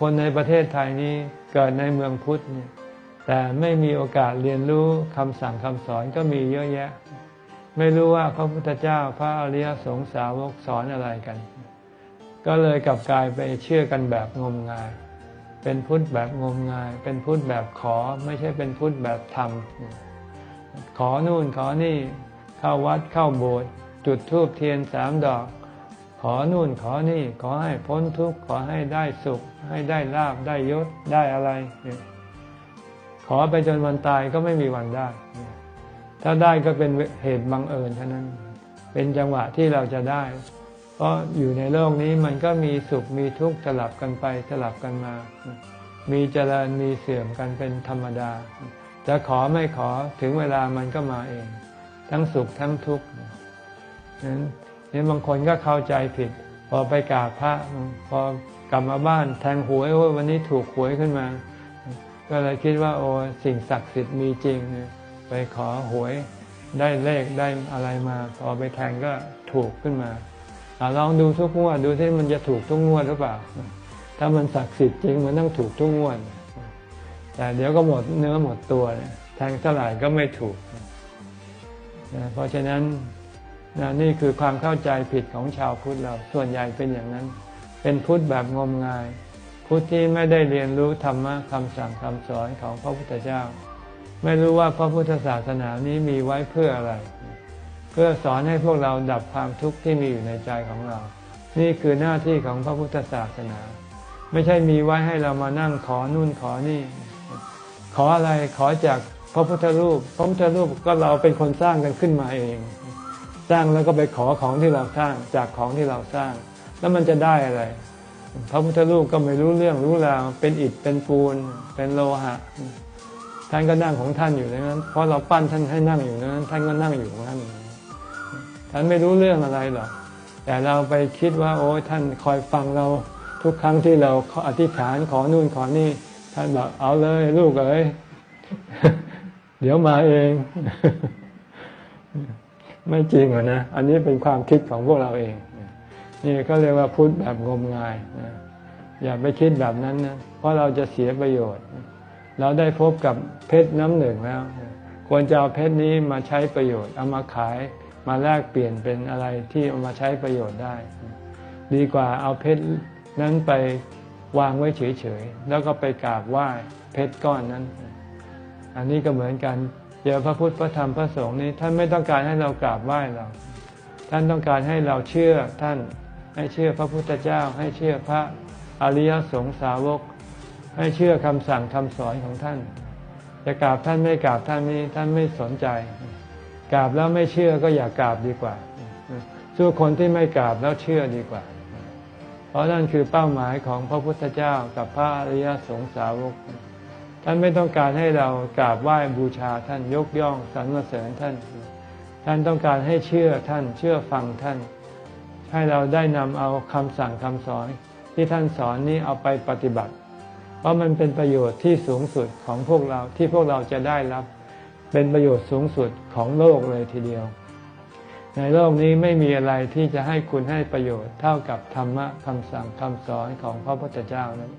คนในประเทศไทยนี้เกิดในเมืองพุทธเนี่ยแต่ไม่มีโอกาสเรียนรู้คำสั่งคำสอนก็มีเยอะแยะ ไม่รู้ว่าพระพุทธเจ้าพระอริยสงสาวกสอนอะไรกัน ก็เลยกลับกลายไปเชื่อกันแบบงมงาย เป็นพุทธแบบงมงาย เป็นพุทธแบบขอไม่ใช่เป็นพุทธแบบทำขอนู่นขอนี่เข้าวัดเข้าโบสถ์จุดธูปเทียนสามดอก ขอนู่นขอนี่ขอให้พ้นทุกข์ขอให้ได้สุข ให้ได้ลาบได้ยศได้อะไร ขอไปจนวันตายก็ไม่มีวันได้ ถ้าได้ก็เป็นเหตุบังเอิญเท่านั้น เป็นจังหวะที่เราจะได้ เพราะอยู่ในโลกนี้มันก็มีสุขมีทุกข์สลับกันไปสลับกันมา มีเจริญมีเสื่อมกันเป็นธรรมดา จะขอไม่ขอถึงเวลามันก็มาเอง ทั้งสุขทั้งทุกข์นั้น เนี่ยบางคนก็เข้าใจผิด พอไปกราบพระ พอกลับมาบ้านแทงหวยว่าวันนี้ถูกหวยขึ้นมา ก็เลยคิดว่าโอ้สิ่งศักดิ์สิทธิ์มีจริง ไปขอหวยได้เลขได้อะไรมา พอไปแทงก็ถูกขึ้นมาอลองดูทุกงวดดูที่มันจะถูกทุกงวดหรือเปล่า ถ้ามันศักดิ์สิทธิ์จริงมันต้องถูกทุกงวด แต่เดี๋ยวก็หมดเนื้อหมดตัวแทงเท่าไหร่ก็ไม่ถูก เพราะฉะนั้น นะนี่คือความเข้าใจผิดของชาวพุทธเราส่วนใหญ่เป็นอย่างนั้น เป็นพุทธแบบงมงาย พุทธที่ไม่ได้เรียนรู้ธรรมะคำสั่งคำสอนของพระพุทธเจ้า ไม่รู้ว่าพระพุทธศาสนานี้มีไว้เพื่ออะไร เพื่อสอนให้พวกเราดับความทุกข์ที่มีอยู่ในใจของเรา นี่คือหน้าที่ของพระพุทธศาสนา ไม่ใช่มีไว้ให้เรามานั่งขอนู่นขอนี่ ขออะไรขอจากพระพุทธรูปพระพุทธรูปก็เราเป็นคนสร้างกันขึ้นมาเอง สร้างแล้วก็ไปขอของที่เราสร้างจากของที่เราสร้าง แล้วมันจะได้อะไร พระพุทธรูปก็ไม่รู้เรื่องรู้ราวเป็นอิฐเป็นปูน เป็นโลหะ ท่านก็นั่งของท่านอยู่ในนั้น เพราะเราปั้นท่านให้นั่งอยู่นั้น ท่านก็นั่งอยู่ของท่านท่านไม่รู้เรื่องอะไรหรอกแต่เราไปคิดว่าโอ้ยท่านคอยฟังเราทุกครั้งที่เราอธิษฐานขอนู่นขอนี่ ท่านบอกเอาเลยลูกเอ้ยเดี๋ยวมาเอง ไม่จริงหรอนะ อันนี้เป็นความคิดของพวกเราเอง นี่ก็เรียกว่าพุทธแบบงมงายนะอย่าไปคิดแบบนั้นนะ เพราะเราจะเสียประโยชน์ เราได้พบกับเพชรน้ำหนึ่งแล้ว ควรจะเอาเพชรนี้มาใช้ประโยชน์ เอามาขาย มาแลกเปลี่ยนเป็นอะไรที่เอามาใช้ประโยชน์ได้ ดีกว่าเอาเพชรนั้นไปวางไว้เฉยๆ แล้วก็ไปกราบไหว้เพชรก้อนนั้น อันนี้ก็เหมือนกัน เจอพระพุทธพระธรรมพระสงฆ์นี้ท่านไม่ต้องการให้เรากราบไหว้เรา ท่านต้องการให้เราเชื่อท่านให้เชื่อพระพุทธเจ้า ให้เชื่อพระอริยสงสาวก ให้เชื่อคำสั่งคำสอนของท่าน จะกราบท่านไม่กราบท่านนี้ท่านไม่สนใจ กราบแล้วไม่เชื่อก็อย่ากราบดีกว่าสู้คนที่ไม่กราบแล้วเชื่อดีกว่า เพราะนั่นคือเป้าหมายของพระพุทธเจ้ากับพระอริยสงสาวก ท่านไม่ต้องการให้เรากราบไหว้บูชาท่านยกย่องสรรเสริญท่าน ท่านต้องการให้เชื่อท่านเชื่อฟังท่าน ให้เราได้นำเอาคำสั่งคำสอนที่ท่านสอนนี้เอาไปปฏิบัติ เพราะมันเป็นประโยชน์ที่สูงสุดของพวกเราที่พวกเราจะได้รับ เป็นประโยชน์สูงสุดของโลกเลยทีเดียว ในโลกนี้ไม่มีอะไรที่จะให้คุณให้ประโยชน์เท่ากับธรรมะคำสั่งคำสอนของพระพุทธเจ้านั้น